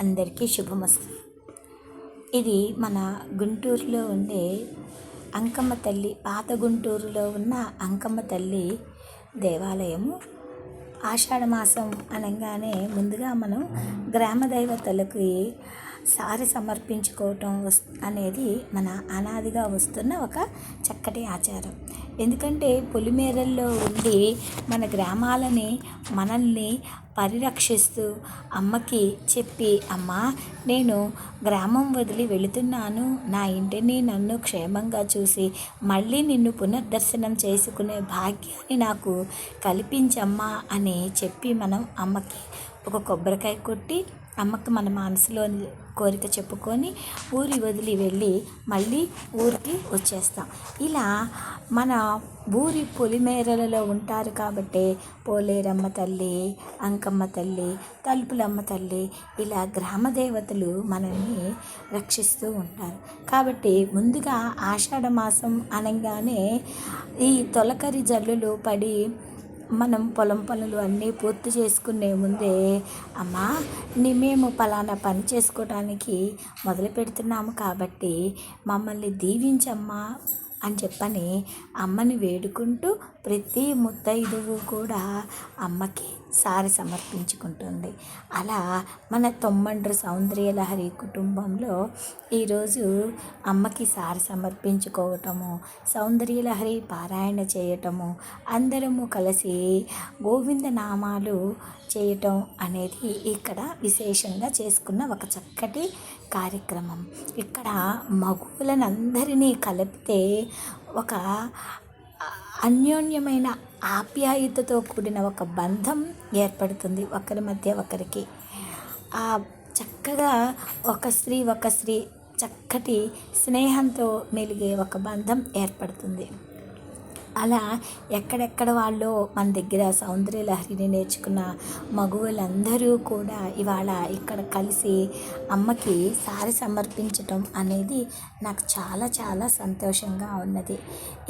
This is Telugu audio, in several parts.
అందరికీ శుభమస్తు. ఇది మన గుంటూరులో ఉండే అంకమ్మ తల్లి పాత గుంటూరులో ఉన్న అంకమ్మ తల్లి దేవాలయము. ఆషాఢ మాసం అనగానే ముందుగా మనం గ్రామ దైవతలకి సారి సమర్పించుకోవటం వస్ అనేది మన అనాదిగా వస్తున్న ఒక చక్కటి ఆచారం. ఎందుకంటే పొలిమేరల్లో ఉండి మన గ్రామాలని మనల్ని పరిరక్షిస్తూ అమ్మకి చెప్పి అమ్మ నేను గ్రామం వదిలి వెళుతున్నాను. నా ఇంటిని నన్ను క్షేమంగా చూసి మళ్ళీ నిన్ను పునర్దర్శనం చేసుకునే భాగ్యాన్ని నాకు కల్పించమ్మా అని చెప్పి మనం అమ్మకి ఒక కొబ్బరికాయ కొట్టి అమ్మకి మన మనసులోని కోరిక చెప్పుకొని ఊరి వదిలి వెళ్ళి మళ్ళీ ఊరికి వచ్చేస్తాం. ఇలా మన ఊరి పొలిమేరలలో ఉంటారు కాబట్టి పోలేరమ్మ తల్లి అంకమ్మ తల్లి తలుపులమ్మ తల్లి ఇలా గ్రామ దేవతలు మనల్ని రక్షిస్తూ ఉంటారు. కాబట్టి ముందుగా ఆషాఢ మాసం అనగానే ఈ తొలకరి జల్లులు పడి మనం పొలం పనులు అన్నీ పూర్తి చేసుకునే ముందే అమ్మా నీ మేము పలానా పని చేసుకోవడానికి మొదలు పెడుతున్నాము కాబట్టి మమ్మల్ని దీవించమ్మా అని చెప్పని అమ్మని వేడుకుంటూ ప్రతి ముత్తైదువు కూడా అమ్మకి సారి సమర్పించుకుంటుంది. అలా మన తొమ్మండ్రు సౌందర్యలహరి కుటుంబంలో ఈరోజు అమ్మకి సారి సమర్పించుకోవటము సౌందర్యలహరి పారాయణ చేయటము అందరము కలిసి గోవింద నామాలు చేయటం అనేది ఇక్కడ విశేషంగా చేసుకున్న ఒక చక్కటి కార్యక్రమం. ఇక్కడ మగువులనందరినీ కలిపితే ఒక అన్యోన్యమైన ఆప్యాయతతో కూడిన ఒక బంధం ఏర్పడుతుంది ఒకరి మధ్య ఒకరికి. ఆ చక్కగా ఒక స్త్రీ ఒక స్త్రీ చక్కటి స్నేహంతో మెలిగే ఒక బంధం ఏర్పడుతుంది. అలా ఎక్కడెక్కడ వాళ్ళు మన దగ్గర సౌందర్య లహరిని నేర్చుకున్న మగువులందరూ కూడా ఇవాళ ఇక్కడ కలిసి అమ్మకి సారి సమర్పించటం అనేది నాకు చాలా చాలా సంతోషంగా ఉన్నది.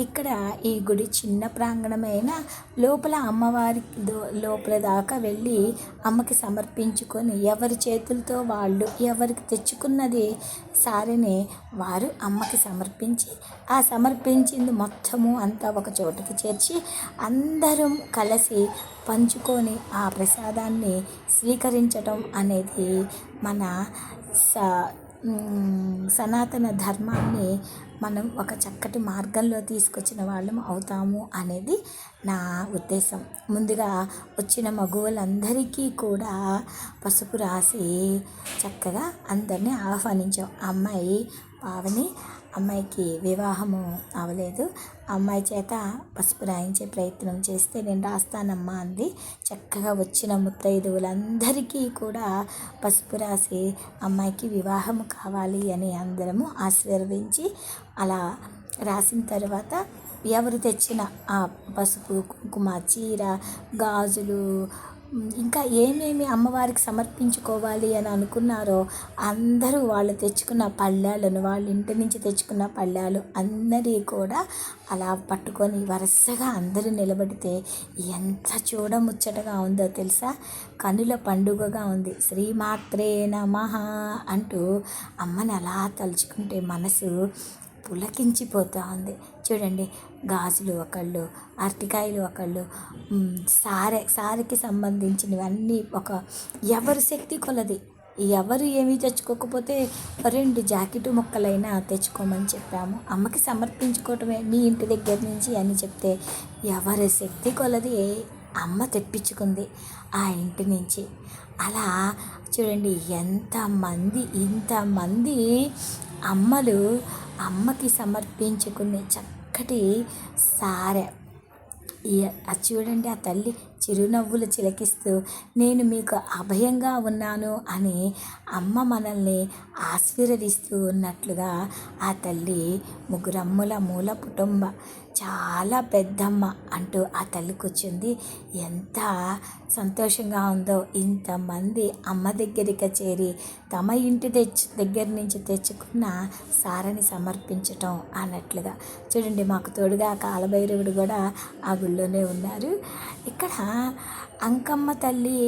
ఇక్కడ ఈ గుడి చిన్న ప్రాంగణమైన లోపల అమ్మవారి లోపల దాకా వెళ్ళి అమ్మకి సమర్పించుకొని ఎవరి చేతులతో వాళ్ళు ఎవరికి తెచ్చుకున్నది సారిని వారు అమ్మకి సమర్పించి ఆ సమర్పించింది మొత్తము అంతా ఒక చోటుకి చేర్చి అందరం కలిసి పంచుకొని ఆ ప్రసాదాన్ని స్వీకరించడం అనేది మన స సనాతన ధర్మాన్ని మనం ఒక చక్కటి మార్గంలో తీసుకొచ్చిన వాళ్ళం అవుతాము అనేది నా ఉద్దేశం. ముందుగా వచ్చిన మగువులందరికీ కూడా పసుపు రాసి చక్కగా అందరినీ ఆహ్వానించాం. అమ్మాయి పావని అమ్మాయికి వివాహము అవ్వలేదు. అమ్మాయి చేత పసుపు రాయించే ప్రయత్నం చేస్తే నేను రాస్తానమ్మా అంది. చక్కగా వచ్చిన ముత్తైదువులందరికీ కూడా పసుపు రాసి అమ్మాయికి వివాహం కావాలి అని అందరము ఆశీర్వదించి అలా రాసిన తర్వాత ఎవరు తెచ్చిన ఆ పసుపు కుంకుమ చీర గాజులు ఇంకా ఏమేమి అమ్మవారికి సమర్పించుకోవాలి అని అనుకున్నారో అందరూ వాళ్ళు తెచ్చుకున్న పళ్ళాలను వాళ్ళ ఇంటి నుంచి తెచ్చుకున్న పళ్ళాలు అందరి కూడా అలా పట్టుకొని వరుసగా అందరూ నిలబడితే ఎంత చూడముచ్చటగా ఉందో తెలుసా? కనుల పండుగగా ఉంది. శ్రీమాత్రే నమ అంటూ అమ్మని అలా తలుచుకుంటే మనసు పులకించిపోతూ ఉంది చూడండి గాజులు ఒకళ్ళు అరటికాయలు ఒకళ్ళు సారె సారెకి సంబంధించినవన్నీ ఒక ఎవరి శక్తి కొలది? ఎవరు ఏమీ తెచ్చుకోకపోతే రెండు జాకెట్ ముక్కలైనా తెచ్చుకోమని చెప్పాము. అమ్మకి సమర్పించుకోవటమే మీ ఇంటి దగ్గర నుంచి అని చెప్తే ఎవరి శక్తి కొలది? అమ్మ తెప్పించుకుంది ఆ ఇంటి నుంచి. అలా చూడండి ఎంతమంది ఇంతమంది అమ్మలు అమ్మకి సమర్పించుకునే చక్కటి సారె. అది చూడండి ఆ తల్లి చిరునవ్వులు చిలకిస్తూ నేను మీకు అభయంగా ఉన్నాను అని అమ్మ మనల్ని ఆశీర్వదిస్తూ ఉన్నట్లుగా ఆ తల్లి ముగ్గురమ్ముల మూల కుటుంబ చాలా పెద్దమ్మ అంటూ ఆ తల్లి కూర్చుంది. ఎంత సంతోషంగా ఉందో ఇంతమంది అమ్మ దగ్గరికి చేరి తమ ఇంటి తెచ్చి దగ్గర నుంచి తెచ్చుకున్న సారని సమర్పించటం అన్నట్లుగా. చూడండి మాకు తోడుగా కాలభైరవుడు కూడా ఆ గుళ్ళోనే ఉన్నారు. ఇక్కడ అంకమ్మ తల్లి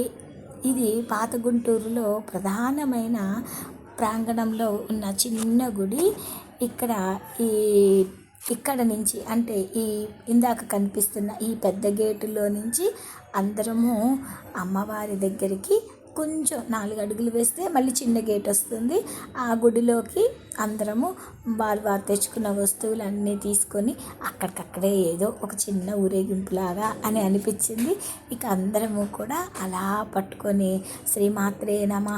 ఇది పాత గుంటూరులో ప్రధానమైన ప్రాంగణంలో ఉన్న చిన్న గుడి. ఇక్కడ ఈ ఇక్కడ నుంచి అంటే ఈ ఇందాక కనిపిస్తున్న ఈ పెద్ద గేటులో నుంచి అందరము అమ్మవారి దగ్గరికి కొంచెం నాలుగు అడుగులు వేస్తే మళ్ళీ చిన్న గేట్ వస్తుంది. ఆ గుడిలోకి అందరము వారు వారు తెచ్చుకున్న వస్తువులన్నీ తీసుకొని అక్కడికక్కడే ఏదో ఒక చిన్న ఊరేగింపులాగా అని అనిపించింది. ఇక అందరము కూడా అలా పట్టుకొని శ్రీమాత్రే నమ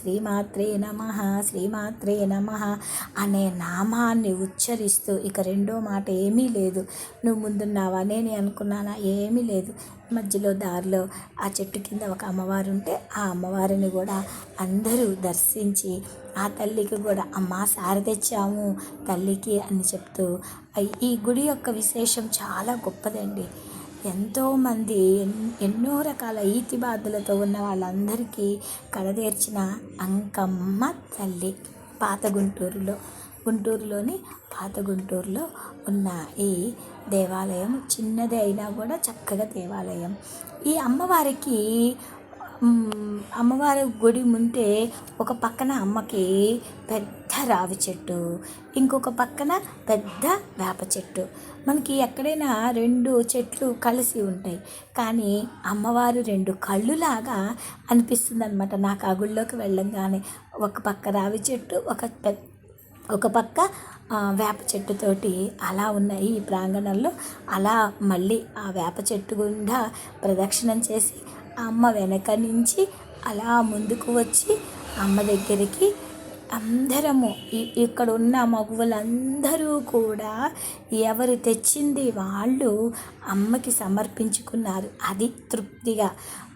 శ్రీమాత్రే నమ శ్రీమాత్రే నమ అనే నామాన్ని ఉచ్చరిస్తూ ఇక రెండో మాట ఏమీ లేదు. నువ్వు ముందున్నావా? నేను అనుకున్నానా? ఏమీ లేదు. మధ్యలో దారిలో ఆ చెట్టు కింద ఒక అమ్మవారు ఉంటే ఆ అమ్మవారిని కూడా అందరూ దర్శించి ఆ తల్లికి కూడా అమ్మ సారి తెచ్చాము తల్లికి అని చెప్తూ ఈ గుడి యొక్క విశేషం చాలా గొప్పదండి. ఎంతోమంది ఎన్నో రకాల ఈతి బాధలతో ఉన్న వాళ్ళందరికీ కడదేర్చిన అంకమ్మ తల్లి పాత గుంటూరులో గుంటూరులోని పాత గుంటూరులో ఉన్న ఈ దేవాలయం చిన్నది అయినా కూడా చక్కగా దేవాలయం. ఈ అమ్మవారికి అమ్మవారి గుడి ముందే ఒక పక్కన అమ్మకి పెద్ద రావి చెట్టు ఇంకొక పక్కన పెద్ద వేప చెట్టు. మనకి ఎక్కడైనా రెండు చెట్లు కలిసి ఉంటాయి. కానీ అమ్మవారు రెండు కళ్ళులాగా అనిపిస్తుంది అనమాట నాకు ఆ గుళ్ళోకి వెళ్ళంగానే ఒక పక్క రావి చెట్టు ఒక పెద్ద ఒక పక్క వేప చెట్టుతోటి అలా ఉన్నాయి ఈ ప్రాంగణంలో. అలా మళ్ళీ ఆ వేప చెట్టు గుండా ప్రదక్షిణం చేసి అమ్మ వెనక నుంచి అలా ముందుకు వచ్చి అమ్మ దగ్గరికి అందరము ఇక్కడ ఉన్న మగువులందరూ కూడా ఎవరు తెచ్చింది వాళ్ళు అమ్మకి సమర్పించుకున్నారు. అది తృప్తిగా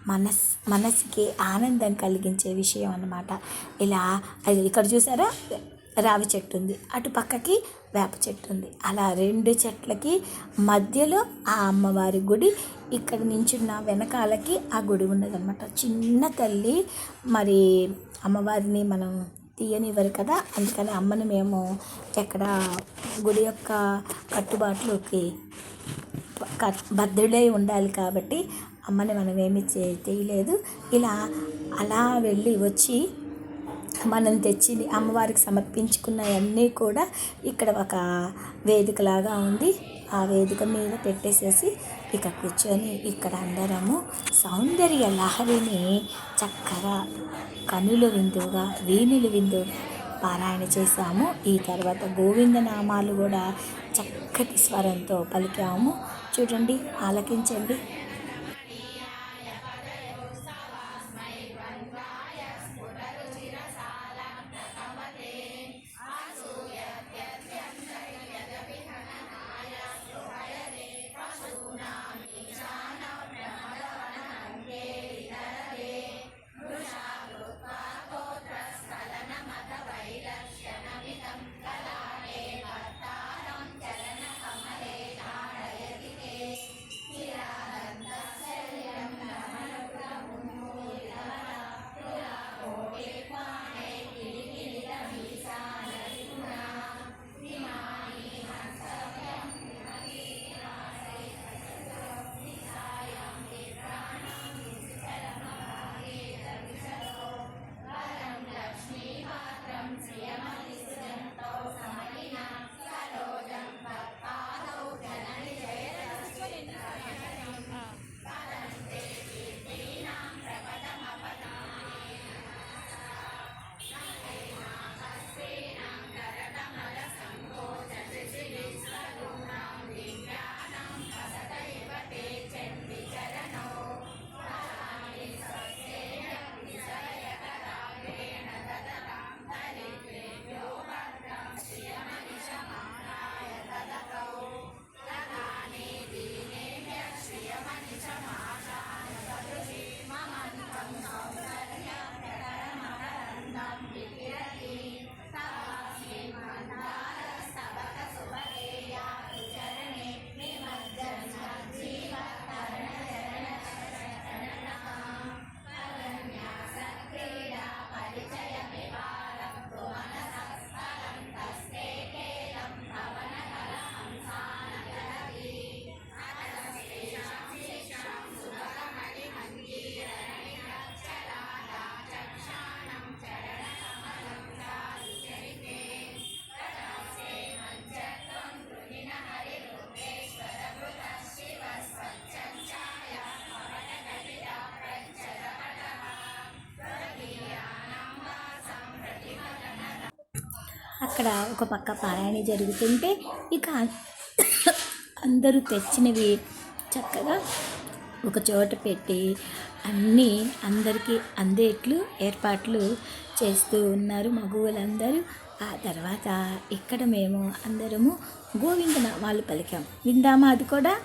మనస్ మనసుకి ఆనందం కలిగించే విషయం అన్నమాట. ఇలా అది ఇక్కడ చూసారా? రావి చెట్టు ఉంది. అటు పక్కకి వేప చెట్టు ఉంది. అలా రెండు చెట్లకి మధ్యలో ఆ అమ్మవారి గుడి ఇక్కడ నించున్న వెనకాలకి ఆ గుడి ఉన్నదన్నమాట. చిన్న తల్లి మరి అమ్మవారిని మనం తీయనివ్వరు కదా అందుకని అమ్మని మేము ఎక్కడ గుడి యొక్క కట్టుబాట్లోకి భద్రుడై ఉండాలి కాబట్టి అమ్మని మనం ఏమి చేయలేదు ఇలా అలా వెళ్ళి వచ్చి మనం తెచ్చి అమ్మవారికి సమర్పించుకున్నవన్నీ కూడా ఇక్కడ ఒక వేదికలాగా ఉంది. ఆ వేదిక మీద పెట్టేసేసి ఇక కూర్చొని ఇక్కడ అందరము సౌందర్య లహరిని చక్కగా కనుల విందుగా వీణులు విందుగా పారాయణ చేశాము. ఈ తర్వాత గోవింద నామాలు కూడా చక్కటి స్వరంతో పలికాము. చూడండి ఆలకించండి. అక్కడ ఒక పక్క పారాయణ జరుగుతుంటే ఇక అందరూ తెచ్చినవి చక్కగా ఒక చోట పెట్టి అన్నీ అందరికీ అందేట్లు ఏర్పాట్లు చేస్తూ ఉన్నారు మగువులందరూ ఆ తర్వాత ఇక్కడ మేము అందరము గోవిందనామాలు పలికాం. విందామా అది కూడా?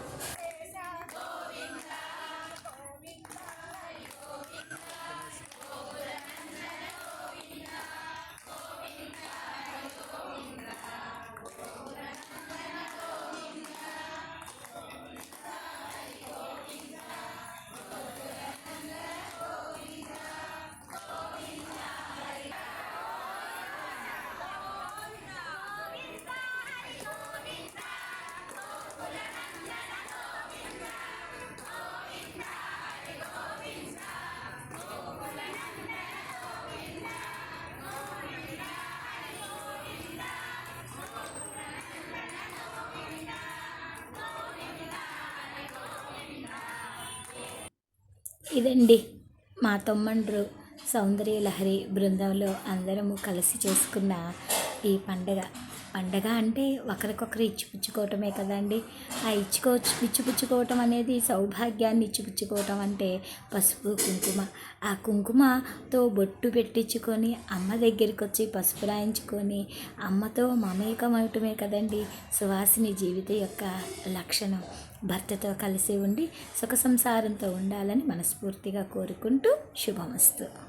ఇదండి. మా తొమ్మండ్రు సౌందర్యలహరి బృందంలో అందరము కలిసి చేసుకున్న ఈ పండగ. పండగ అంటే ఒకరికొకరు ఇచ్చిపుచ్చుకోవటమే కదండి. ఆ ఇచ్చుకో ఇచ్చిపుచ్చుకోవటం అనేది సౌభాగ్యాన్ని ఇచ్చిపుచ్చుకోవటం అంటే పసుపు కుంకుమ. ఆ కుంకుమతో బొట్టు పెట్టించుకొని అమ్మ దగ్గరికి వచ్చి పసుపు రాయించుకొని అమ్మతో మమేకమవటమే కదండి సువాసిని జీవితం యొక్క లక్షణం. భర్తతో కలిసి ఉండి సుఖ సంసారంతో ఉండాలని మనస్ఫూర్తిగా కోరుకుంటూ శుభమస్తు.